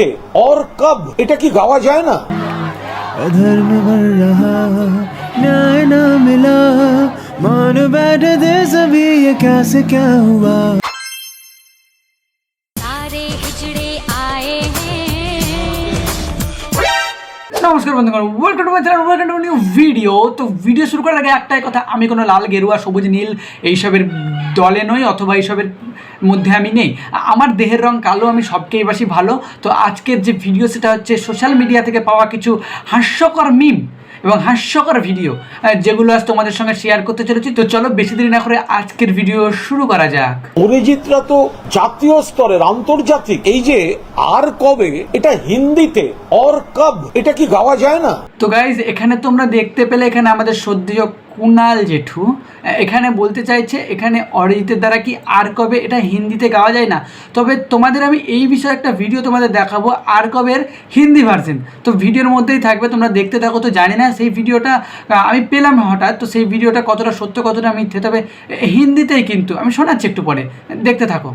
হিন্দিতে और कब এটা কি গাওয়া যায় না अधर्म बढ़ रहा न्याय न मिला मान बैठे थे सभी ये क्या से क्या हुआ सारे हिजड़े आए हैं নমস্কার বন্ধুগণ welcome to my channel welcome to new video তো ভিডিও শুরু করার আগে একটাই কথা আমি কোনো লাল গেরুয়া সবুজ নীল এইসবের দলে নই অথবা এইসবের মধ্যে আমি নেই। আমার দেহের রং কালো আমি সবকেই বাসি ভালো। তো আজকের যে ভিডিও সেটা হচ্ছে সোশ্যাল মিডিয়া থেকে পাওয়া কিছু হাস্যকর মিম এবং হাস্যকর ভিডিও যেগুলো আজ তোমাদের সঙ্গে শেয়ার করতে চলেছি। তো চলো বেশি দেরি না করে আজকের ভিডিও শুরু করা যাক। অরিজিৎরা তো জাতীয় স্তরের আন্তর্জাতিক। এই যে আর কবে এটা হিন্দিতে অর কব এটা কি গাওয়া যায় না? তো গাইজ এখানে তোমরা দেখতে পেলে এখানে আমাদের সদ্য কুনাল জেঠু, এখানে বলতে চাইছে, এখানে অরিজিতের দ্বারা কি আর কবে? এটা হিন্দিতে গাওয়া যায় না। তবে তোমাদের আমি এই বিষয়ে একটা ভিডিও তোমাদের দেখাবো আর কবের হিন্দি ভার্সন তো ভিডিওর মধ্যেই থাকবে, তোমরা দেখতে থাকো, তো জানি না সেই ভিডিওটা আমি পেলাম হঠাৎ, তো সেই ভিডিওটা কতটা সত্য, কতটা মিথ্যে, তবে হিন্দিতেই কিন্তু, আমি শোনাচ্ছি একটু পরে, দেখতে থাকো।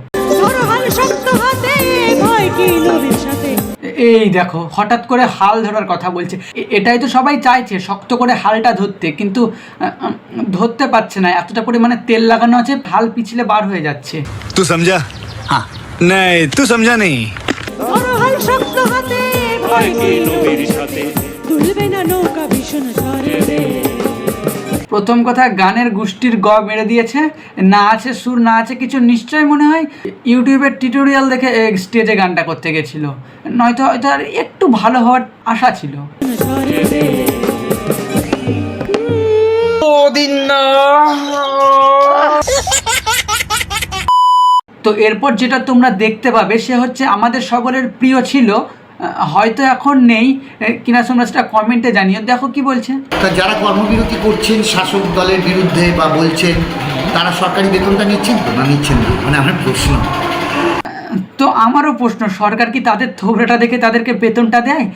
এই দেখো হঠাৎ করে হাল ধরার কথা বলছে। এটাই তো সবাই চাইছে শক্ত করে হালটা ধরতে কিন্তু ধরতে পারছে না। এতটা পরিমাণে তেল লাগানো আছে হাল পিছলে বার হয়ে যাচ্ছে। তু সমঝা হ্যাঁ তু সমঝা নেই শক্ত হাতে নৌকা ভীষণ প্রথম কথা গানের গোষ্ঠীর গ মেরে দিয়েছে। না আছে সুর না আছে কিছু নিশ্চয় মনে হয় ইউটিউবের টিউটোরিয়াল দেখে স্টেজে গানটা করতে গেছিল। নয়তো হয়তো আর একটু ভালো হওয়ার আশা ছিল। তো এরপর যেটা তোমরা দেখতে পাবে সে হচ্ছে আমাদের সকলের প্রিয় ছিল হয়তো এখন নেই। কিনা তোমরা সেটা কমেন্টে জানিও। দেখো কি বলছে। তা যারা কর্মবিরতি করছেন শাসক দলের বিরুদ্ধে বা বলছেন তারা সরকারি বেতনটা নিচ্ছেন তো না নিচ্ছেন না? মানে আমার প্রশ্ন। তো আমারও প্রশ্ন সরকার কি তাদের থোবড়াটা দেখে তাদেরকে বেতনটা দেয়?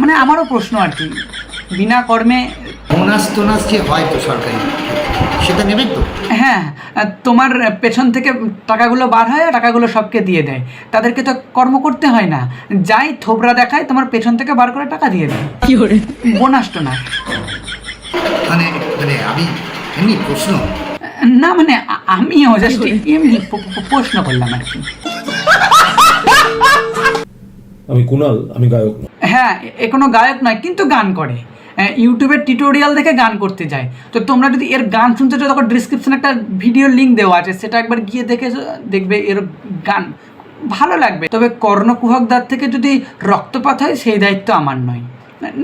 মানে আমারও প্রশ্ন আর কি। বিনা কর্মে বোনাস টোনাস যে হয় তো সরকারি? সেটা নেবেন তো? হ্যাঁ তোমার পেছন থেকে টাকাগুলো বার হয় টাকাগুলো সবকে দিয়ে দেয়। তাদেরকে তো কর্ম করতে হয় না। যাই থোবরা দেখায় তোমার পেছন থেকে বার করে টাকা দিয়ে দেয়। বোনাস টোনাস মানে মানে আমি এমনি প্রশ্ন। না মানে আ- আমিও জাস্ট এমনি প্রশ্ন করলাম আর কি। আমি কুনাল আমি গায়ক নই। হ্যাঁ এ- কোনো গায়ক নয় কিন্তু গান করে। ইউটিউবের টিউটোরিয়াল দেখে গান করতে যায়। তো তোমরা যদি এর গান শুনতে চাও তখন ডিসক্রিপশনে একটা ভিডিও লিঙ্ক দেওয়া আছে। সেটা একবার গিয়ে দেখে দেখবে এর গান ভালো লাগবে। তবে কর্ণকুহকদার থেকে যদি রক্তপাত হয় সেই দায়িত্ব আমার নয়।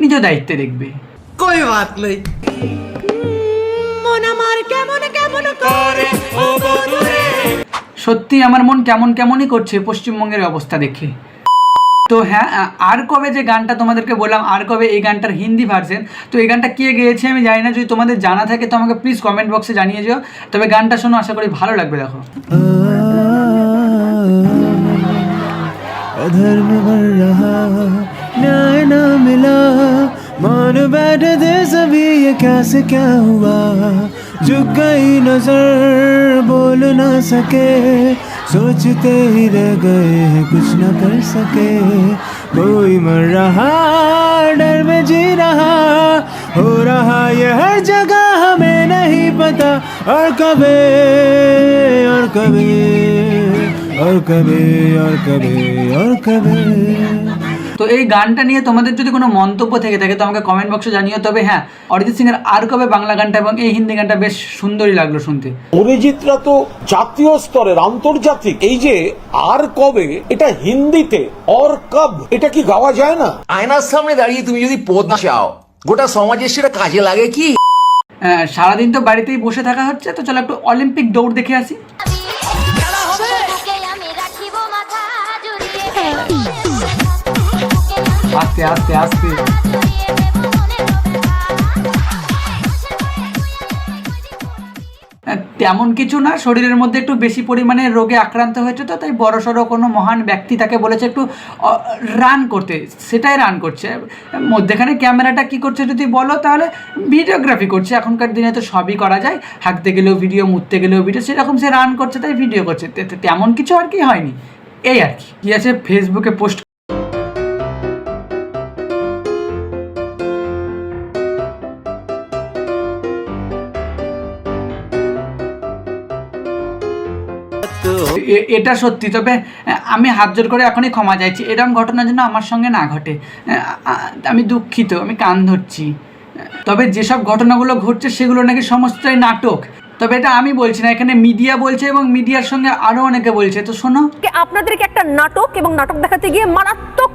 নিজ দায়িত্বে দেখবে। সত্যি আমার মন কেমন কেমনই করছে পশ্চিমবঙ্গের অবস্থা দেখে। তো হ্যাঁ আ- আর কবে যে গানটা তোমাদেরকে বললাম আর কবে এই গানটার হিন্দি ভার্সন তো এই গানটা কে গেয়েছে আমি জানি না যদি তোমাদের জানা থাকে তো আমাকে প্লিজ কমেন্ট বক্সে জানিয়ে যেও তবে গানটা শোনো আশা করি ভালো লাগবে দেখো अधर्म बढ़ रहा न्याय न मिला मान बैठे थे सभी ये क्या से क्या हुआ झुक गई नजर बोल ना सके सोचते ही रह गए हैं, कुछ न कर सके। कोई मर रहा, डर में जी रहा। हो रहा ये हर जगह हमें नहीं पता। और कभी और कभी और कभी और कभी और कभी। তো এই গানটা নিয়ে তোমাদের যদি কোনো মন্তব্য থেকে থাকে তো আমাকে কমেন্ট বক্সে জানিও। তবে হ্যাঁ অরিজিৎ সিং এর আর কবে বাংলা গানটা এবং এই হিন্দি গানটা বেশ সুন্দরই লাগল শুনতে। অরিজিৎরা তো জাতীয় স্তরের আন্তর্জাতিক। এই যে আর কবে এটা হিন্দিতে অর কব এটা কি গাওয়া যায় না? আয়নার সামনে দাঁড়িয়ে তুমি যদি পদ চাও গোটা সমাজের সেটা কাজে লাগে কি? সারাদিন তো বাড়িতেই বসে থাকা হচ্ছে তো চলো একটু অলিম্পিক দৌড় দেখে আসি। আস্তে আস্তে। আস্তে তেমন কিছু না শরীরের মধ্যে একটু বেশি পরিমাণে রোগে আক্রান্ত হয়েছে তো তাই বড় সড়ো কোনো মহান ব্যক্তি তাকে বলেছে একটু রান করতে সেটাই রান করছে। মধ্যেখানে ক্যামেরাটা কি করছে যদি বলো তাহলে ভিডিওগ্রাফি করছে। এখনকার দিনে তো সবই করা যায় হাঁকতে গেলেও ভিডিও মুততে গেলেও ভিডিও সেরকম সে রান করছে তাই ভিডিও করছে। তেমন কিছু আর কি হয়নি। এই আর কি। আছে? ফেসবুকে পোস্ট এ- এটা সত্যি। তবে আমি হাত জোর করে এখনই ক্ষমা চাইছি। এরকম ঘটনা যেন আমার সঙ্গে না ঘটে। আমি দুঃখিত আমি কান ধরছি। তবে যেসব ঘটনাগুলো ঘটছে সেগুলো নাকি সমস্তই নাটক। তবে এটা আমি বলছি না এখানে মিডিয়া বলছে এবং মিডিয়ার সঙ্গে আরও অনেকে বলছে। তো শোনো। কে আপনাদেরকে একটা নাটক এবং নাটক দেখাতে গিয়ে মারাত্মক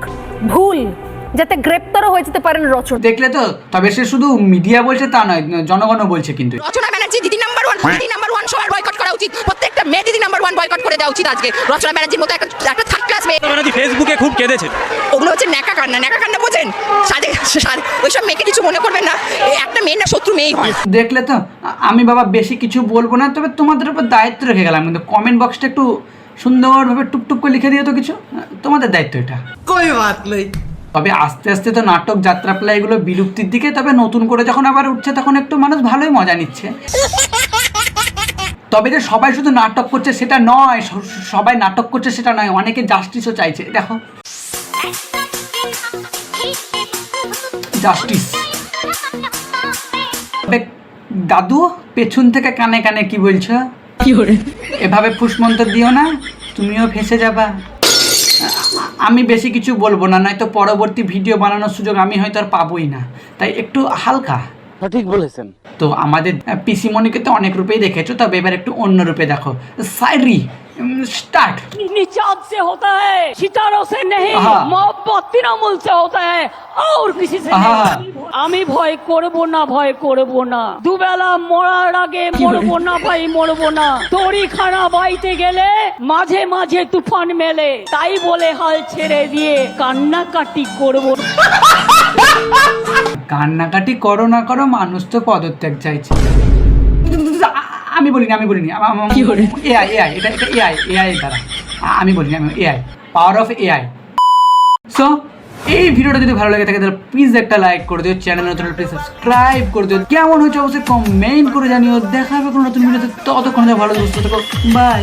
ভুল যাতে গ্রেপ্তারও হয়ে যেতে পারেন রচনা। দেখলে তো তবে সে শুধু মিডিয়া বলছে তা নয় জনগণও বলছে কিন্তু। রচনা ব্যানার্জি দিদি নাম্বার ওয়ান দিদি নাম্বার ওয়ান সবার বয়কট করা উচিত। প্রত্যেকটা মেয়ে দিদি নাম্বার ওয়ান বয়কট করে দেওয়া উচিত আজকে। রচনা ব্যানার্জির মতো একটা একটা থার্ড ক্লাস মেয়ে। ব্যানার্জি ফেসবুকে খুব কেঁদেছে। ওগুলো হচ্ছে ন্যাকা কান্না ন্যাকা কান্না বোঝেন? সাজে ওইসব মেয়েকে কিছু মনে করবেন না। একটা মেয়ের না শত্রু মেয়েই হয়। দেখলে তো আমি বাবা বেশি কিছু বলব না তবে তোমাদের উপর দায়িত্ব রেখে গেলাম। কিন্তু কমেন্ট বক্সটা একটু সুন্দরভাবে টুকটুক করে লিখে দিও তো কিছু। তোমাদের দায়িত্ব এটা। কই তবে আস্তে আস্তে তো নাটক যাত্রাপালা এগুলো বিলুপ্তির দিকে তবে নতুন করে যখন আবার উঠছে তখন একটু মানুষ ভালোই মজা নিচ্ছে। তবে যে সবাই শুধু নাটক করছে সেটা নয় সবাই নাটক করছে সেটা নয় অনেকে জাস্টিসও চাইছে। দেখো। জাস্টিস দাদু পেছন থেকে কানে কানে কি বলছো? এভাবে ফুসমন্ত দিও না তুমিও ফেসে যাবা। আমি বেশি কিছু বলব না নয়তো পরবর্তী ভিডিও বানানোর সুযোগ আমি হয়তো আর পাবোই না। তাই একটু হালকা। সঠিক বলেছেন। তো আমাদের পিসিমণিকে তো অনেক রূপেই দেখেছ তবে এবার একটু অন্য রূপে দেখো। সাইরি আমি ভয় করব না ভয় করব না। দুবেলা মরার আগে মরবো না ভাই মরবো না। তরি খানা বাইতে গেলে মাঝে মাঝে তুফান মেলে। তাই বলে হাল ছেড়ে দিয়ে কান্নাকাটি করব কান্নাকাটি করো না করো মানুষ তো পদত্যাগ চাইছে। আমি বলিনি আমি বলিনি। এআই এআই এটা এটা এআই এআই দ্বারা। আমি বলিনি আমি AI power of AI so এই ভিডিওটা যদি ভালো লাগে থাকে তাহলে প্লিজ একটা লাইক করে দিও চ্যানেল নতুন প্লিজ সাবস্ক্রাইব করে দিও। কেমন হয়েছে অবশ্যই কমেন্ট করে জানিও। দেখা হবে কোনো নতুন ভিডিওতে ততক্ষণ ভালো সুস্থ থাকো। বাই